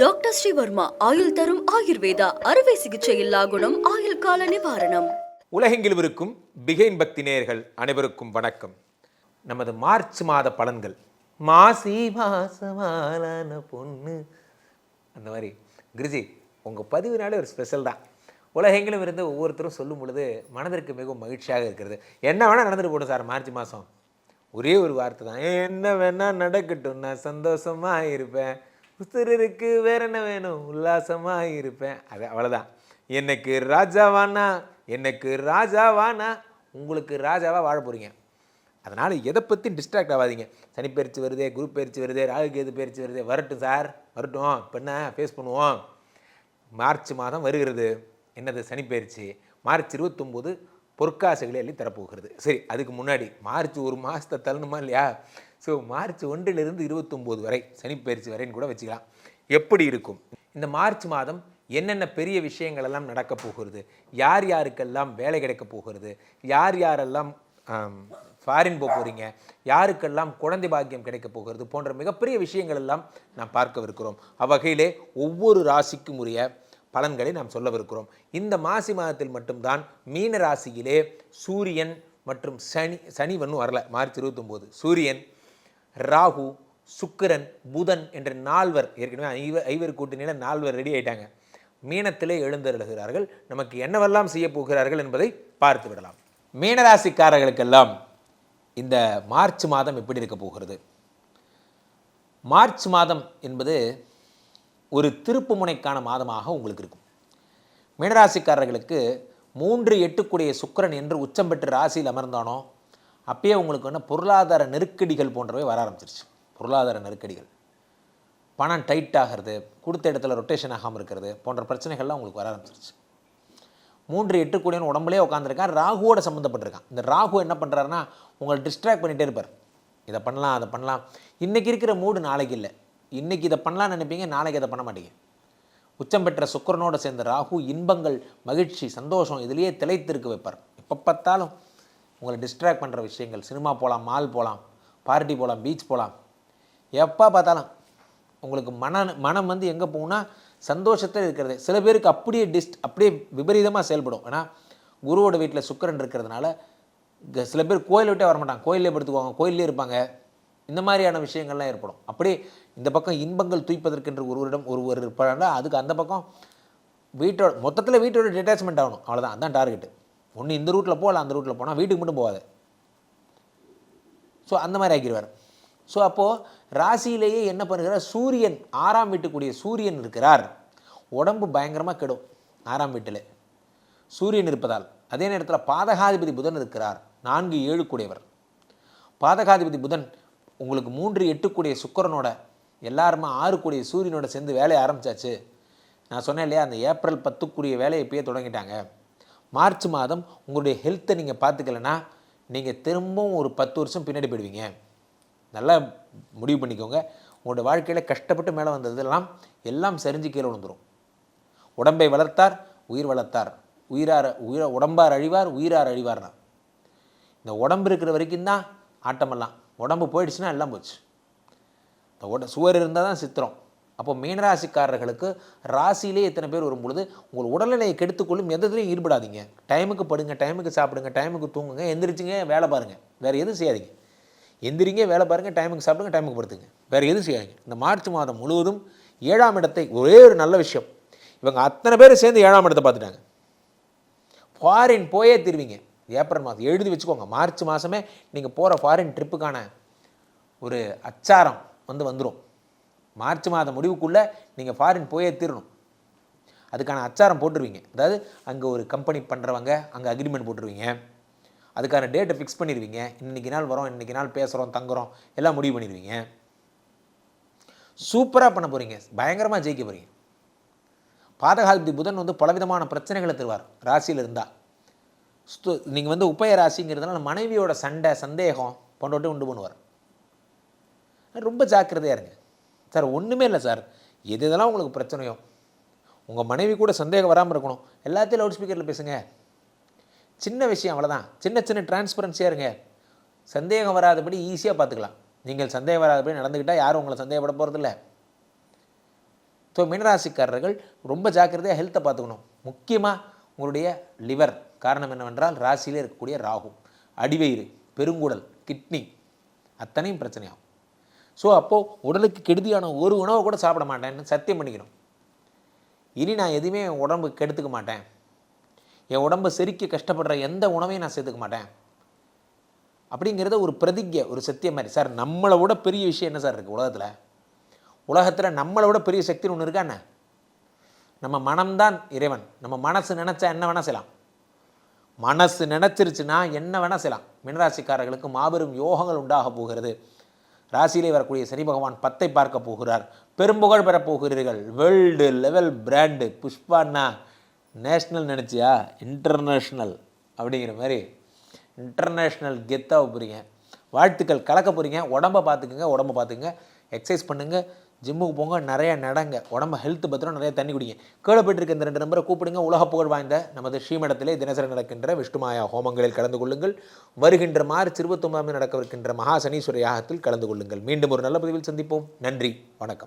Doctor Sreevarma ஆயுள் தரும் ஆயுர்வேதா அறுவை சிகிச்சை இல்லா குணம் ஆயுள் கால நிவாரணம். உலகெங்கிலும் இருக்கும் பிகைன் பக்தி நேயர்கள் அனைவருக்கும் வணக்கம். நமது மார்ச் மாத பலன்கள். மாசி மாசமான பொண்ணு. அந்த மாதிரி கிரிஜி உங்கள் பதிவுனாலே ஒரு ஸ்பெஷல் தான். உலகெங்கிலும் இருந்து ஒவ்வொருத்தரும் சொல்லும் பொழுது மனதிற்கு மிகவும் மகிழ்ச்சியாக இருக்கிறது. என்ன வேணால் நடந்துட்டு போடும் சார் மார்ச் மாதம் ஒரே ஒரு வார்த்தை தான். என்ன வேணால் நடக்கட்டும் நான் சந்தோஷமாக இருப்பேன். உசுருக்கு வேற என்ன வேணும்? உல்லாசமாக இருப்பேன் அது அவ்வளோதான் எனக்கு ராஜாவானா எனக்கு ராஜாவானா உங்களுக்கு ராஜாவாக வாழ போகிறீங்க அதனால் எதை பற்றி டிஸ்ட்ராக்ட் ஆகாதீங்க. சனி பயிற்சி வருதே குரு பயிற்சி வருதே ராகு கேது பயிற்சி வருதே வரட்டும் சார் வரட்டும். இப்போ என்ன? ஃபேஸ் பண்ணுவோம். மார்ச் மாதம் வருகிறது. என்னது? சனி பயிற்சி. மார்ச் இருபத்தொம்போது பொற்காசுகளை அள்ளி தரப்போகிறது. சரி அதுக்கு முன்னாடி மார்ச் ஒரு மாதத்தை தள்ளணுமா இல்லையா? ஸோ மார்ச் ஒன்றிலிருந்து இருபத்தொம்போது வரை சனி பயிற்சி வரைன்னு கூட வச்சுக்கலாம். எப்படி இருக்கும்? இந்த மார்ச் மாதம் என்னென்ன பெரிய விஷயங்கள் எல்லாம் நடக்க போகிறது? யார் யாருக்கெல்லாம் வேலை கிடைக்க போகிறது? யார் யாரெல்லாம் ஃபாரின் போக போகிறீங்க யாருக்கெல்லாம் குழந்தை பாக்கியம் கிடைக்க போகிறது? போன்ற மிகப்பெரிய விஷயங்கள் எல்லாம் நாம் பார்க்கவிருக்கிறோம். அவ்வகையிலே ஒவ்வொரு ராசிக்கும் உரிய பலன்களை நாம் சொல்லவிருக்கிறோம். இந்த மாசி மாதத்தில் மட்டும்தான் மீன ராசியிலே சூரியன் மற்றும் சனி சனி ஒன்றும் வரல மார்ச் இருபத்தொம்போது. சூரியன் ராகு சுக்கிரன் புதன் என்ற நால்வர் ஏற்கனவே ஐவர் ஐவர் கூட்டணியில் நால்வர் ரெடி ஆயிட்டாங்க. மீனத்திலே எழுந்தருளுகிறார்கள். நமக்கு என்னவெல்லாம் செய்ய போகிறார்கள் என்பதை பார்த்து விடலாம். மீனராசிக்காரர்களுக்கெல்லாம் இந்த மார்ச் மாதம் எப்படி இருக்க போகிறது? மார்ச் மாதம் என்பது ஒரு திருப்பு முனைக்கான மாதமாக உங்களுக்கு இருக்கும். மீனராசிக்காரர்களுக்கு மூன்று எட்டுக்குடைய சுக்கரன் என்று உச்சம் பெற்று ராசியில் அமர்ந்தானோ அப்பயே உங்களுக்கு என்ன பொருளாதார நெருக்கடிகள் போன்றவை வர ஆரம்பிச்சிருச்சு. பொருளாதார நெருக்கடிகள். பணம் டைட் ஆகிறது கொடுத்த இடத்துல ரொட்டேஷன் ஆகாமல் இருக்கிறது போன்ற பிரச்சனைகள்லாம் உங்களுக்கு வர ஆரம்பிச்சிருச்சு. மூன்று எட்டுக்கூடியவன் உடம்புலேயே உட்காந்துருக்கான் ராகுவோட சம்மந்தப்பட்டிருக்கான் இந்த ராகு என்ன பண்ணுறாருன்னா உங்களை டிஸ்ட்ராக்ட் பண்ணிகிட்டே இருப்பார். இதை பண்ணலாம் அதை பண்ணலாம். இன்றைக்கி இருக்கிற மூடு நாளைக்கு இல்லை. இன்றைக்கி இதை பண்ணலாம்னு நினைப்பீங்க நாளைக்கு இதை பண்ண மாட்டீங்க. உச்சம் பெற்ற சுக்கரனோடு சேர்ந்த ராகு இன்பங்கள் மகிழ்ச்சி சந்தோஷம் இதுலேயே திளைத்திருக்க வைப்பார். எப்போ பார்த்தாலும் உங்களை டிஸ்ட்ராக்ட் பண்ணுற விஷயங்கள் சினிமா போகலாம் மால் போகலாம் பார்ட்டி போகலாம் பீச் போகலாம் எப்போ பார்த்தாலும் உங்களுக்கு மன மனம் வந்து எங்கே போகும்னா சந்தோஷத்தில் இருக்கிறது. சில பேருக்கு அப்படியே டிஸ்ட் அப்படியே விபரீதமாக செயல்படும். ஏன்னா குருவோட வீட்டில் சுக்கரன் இருக்கிறதுனால க- சில பேர் கோயில் விட்டே வரமாட்டாங்க. கோயிலே படுத்துக்குவாங்க கோயிலே இருப்பாங்க. இந்த மாதிரியான விஷயங்கள்லாம் ஏற்படும். அப்படியே இந்த பக்கம் இன்பங்கள் துய்ப்பதற்கென்று ஒருவரிடம் ஒருவர் இருப்பாங்க அதுக்கு அந்த பக்கம் வீட்டோட மொத்தத்தில் வீட்டோட டிட்டாச்மெண்ட் ஆகணும். அவ்வளோதான் அதான் டார்கெட்டு ஒன்று இந்த ரூட்டில் போகல அந்த ரூட்டில் போனால் வீட்டுக்கு மட்டும் போகாது. ஸோ அந்த மாதிரி ஆக்கிடுவார். ஸோ அப்போது ராசியிலேயே என்ன பண்ணுகிறார்? சூரியன் ஆறாம் வீட்டுக்குரிய சூரியன் இருக்கிறார். உடம்பு பயங்கரமாக கெடும் ஆறாம் வீட்டில். சூரியன் இருப்பதால். அதே நேரத்தில் பாதகாதிபதி புதன் இருக்கிறார். நான்கு ஏழு கூடியவர் பாதகாதிபதி புதன் உங்களுக்கு மூன்று எட்டுக்குடைய சுக்கிரனோட எல்லாருமே ஆறுக்குடிய சூரியனோட சேர்ந்து வேலையை ஆரம்பிச்சாச்சு. நான் சொன்னேன் இல்லையா அந்த ஏப்ரல் பத்துக்குரிய வேலையை இப்பயே தொடங்கிட்டாங்க. மார்ச் மாதம் உங்களுடைய ஹெல்த்தை நீங்கள் பார்த்துக்கலன்னா நீங்கள் திரும்பவும் ஒரு பத்து வருஷம் பின்னாடி போயிடுவீங்க. நல்லா முடிவு பண்ணிக்கோங்க. உங்களோட வாழ்க்கையில் கஷ்டப்பட்டு மேலே வந்ததெல்லாம் எல்லாம் சரிஞ்சு கீழே விழுந்துரும். உடம்பை வளர்த்தார் உயிர் வளர்த்தார். உயிரார் உயிர உடம்பார் அழிவார் உயிரார் அழிவார்னா. இந்த உடம்பு இருக்கிற வரைக்கும் தான் ஆட்டமெல்லாம். உடம்பு போயிடுச்சுன்னா எல்லாம் போச்சு. இந்த உட சுவர் இருந்தால் தான் சித்திரம். அப்போ மீனராசிக்காரர்களுக்கு ராசியிலே எத்தனை பேர் வரும் பொழுது உங்கள் உடல்நிலையை கெடுத்துக்கொள்ளும் எதுலையும் ஈடுபடாதீங்க. டைமுக்கு படுங்க டைமுக்கு சாப்பிடுங்க டைமுக்கு தூங்குங்க எந்திரிச்சிங்க வேலை பாருங்கள் வேறு எதுவும் செய்யாதீங்க. எந்திரிங்க வேலை பாருங்கள் டைமுக்கு சாப்பிடுங்க டைமுக்கு படுத்துங்க. வேறு எதுவும் செய்யாதீங்க. இந்த மார்ச் மாதம் முழுவதும் ஏழாம் இடத்தை ஒரே ஒரு நல்ல விஷயம். இவங்க அத்தனை பேர் சேர்ந்து ஏழாம் இடத்தை பார்த்துட்டாங்க. ஃபாரின் போயே திருவீங்க. ஏப்ரல் மாதம் எழுதி வச்சுக்கோங்க. மார்ச் மாதமே நீங்கள் போகிற ஃபாரின் ட்ரிப்புக்கான ஒரு அச்சாரம். வந்து வந்துடும் மார்ச் மாதம் முடிவுக்குள்ளே நீங்கள் ஃபாரின் போயே தீரணும். அதுக்கான அச்சாரம் போட்டுருவீங்க. அதாவது அங்கே ஒரு கம்பெனி பண்ணுறவங்க அங்கே அக்ரிமெண்ட் போட்டுருவீங்க. அதுக்கான டேட்டை ஃபிக்ஸ் பண்ணிடுவீங்க இன்னைக்கு நாள் வரோம் இன்றைக்கி நாள் பேசுகிறோம் தங்குறோம் எல்லாம் முடிவு பண்ணிடுவீங்க சூப்பராக பண்ண போகிறீங்க பயங்கரமாக ஜெயிக்க போகிறீங்க பாதகாதிபதி புதன் வந்து பலவிதமான பிரச்சனைகளை தருவார். ராசியில் இருந்தால் நீங்கள் வந்து உப்பய ராசிங்கிறதுனால மனைவியோட சண்டை சந்தேகம் போன்றவற்றை உண்டு பண்ணுவார். ரொம்ப ஜாக்கிரதையாக இருங்க. சார் ஒன்றுமே இல்லை சார். எது இதெல்லாம் உங்களுக்கு பிரச்சனையோ. உங்கள் மனைவி கூட சந்தேகம் வராமல் இருக்கணும். எல்லாத்தையும் லவுட் ஸ்பீக்கரில் பேசுங்க. சின்ன விஷயம் அவ்வளோதான் சின்ன சின்ன டிரான்ஸ்பரன்சியாக இருங்க. சந்தேகம் வராதபடி ஈஸியாக பார்த்துக்கலாம் நீங்கள் சந்தேகம் வராதபடி நடந்துக்கிட்டால் யாரும் உங்களை சந்தேகப்பட போகிறதில்ல ஸோ மீனராசிக்காரர்கள் ரொம்ப ஜாக்கிரதையாக ஹெல்த்தை பார்த்துக்கணும் முக்கியமாக உங்களுடைய லிவர் காரணம் என்னவென்றால் ராசியிலே இருக்கக்கூடிய ராகு. அடிவயிறு பெருங்குடல் கிட்னி அத்தனையும் பிரச்சனையாகும். ஸோ அப்போது உடலுக்கு கெடுதியான ஒரு உணவை கூட சாப்பிட மாட்டேன்னு சத்தியம் பண்ணிக்கணும். இனி நான் எதுவுமே என் உடம்பு கெடுத்துக்க மாட்டேன். என் உடம்பு செரிக்க கஷ்டப்படுற எந்த உணவையும் நான் சேர்த்துக்க மாட்டேன். அப்படிங்கிறத ஒரு பிரதிஜை ஒரு சத்தியம் மாதிரி. சார் நம்மளை விட பெரிய விஷயம் என்ன சார் இருக்குது உலகத்தில்? உலகத்தில் நம்மளை விட பெரிய சக்தின்னு ஒன்று இருக்கா என்ன? நம்ம மனம்தான் இறைவன். நம்ம மனசு நினச்சா என்ன வேணால் செய்யலாம். மனசு நினச்சிருச்சுன்னா என்ன வேணால் செய்யலாம். மினராசிக்காரர்களுக்கு மாபெரும் யோகங்கள் உண்டாக போகிறது. ராசியிலே வரக்கூடிய சனி பகவான் பத்தை பார்க்க போகிறார். பெரும்புகழ் பெறப்போகிறீர்கள் வேர்ல்டு லெவல் பிராண்டு புஷ்பான்னா நேஷ்னல் நினச்சியா? இன்டர்நேஷ்னல் அப்படிங்கிற மாதிரி இன்டர்நேஷ்னல் கெத்தாக போகிறீங்க வாழ்த்துக்கள் கலக்க போகிறீங்க உடம்ப பார்த்துக்குங்க உடம்ப பார்த்துக்குங்க. எக்ஸசைஸ் பண்ணுங்கள் ஜிம்முக்கு போங்க நிறைய நடங்க. உடம்பு ஹெல்த் பத்திரம் நிறைய தண்ணி குடிங்க. கேளப்பட்டிருக்க இந்த ரெண்டு நம்பரை கூப்பிடுங்க. உலக புகழ் வாய்ந்த நமது ஸ்ரீமடத்திலே தினசரி நடக்கின்ற விஷ்ணுமாயா ஹோமங்களில் கலந்து கொள்ளுங்கள். வருகின்ற மார்ச் இருபத்தொன்பதாம் நடக்கவிருக்கின்ற மகா சனீஸ்வர யாகத்தில் கலந்து கொள்ளுங்கள். மீண்டும் ஒரு நல்ல பதிவில் சந்திப்போம். நன்றி. வணக்கம்.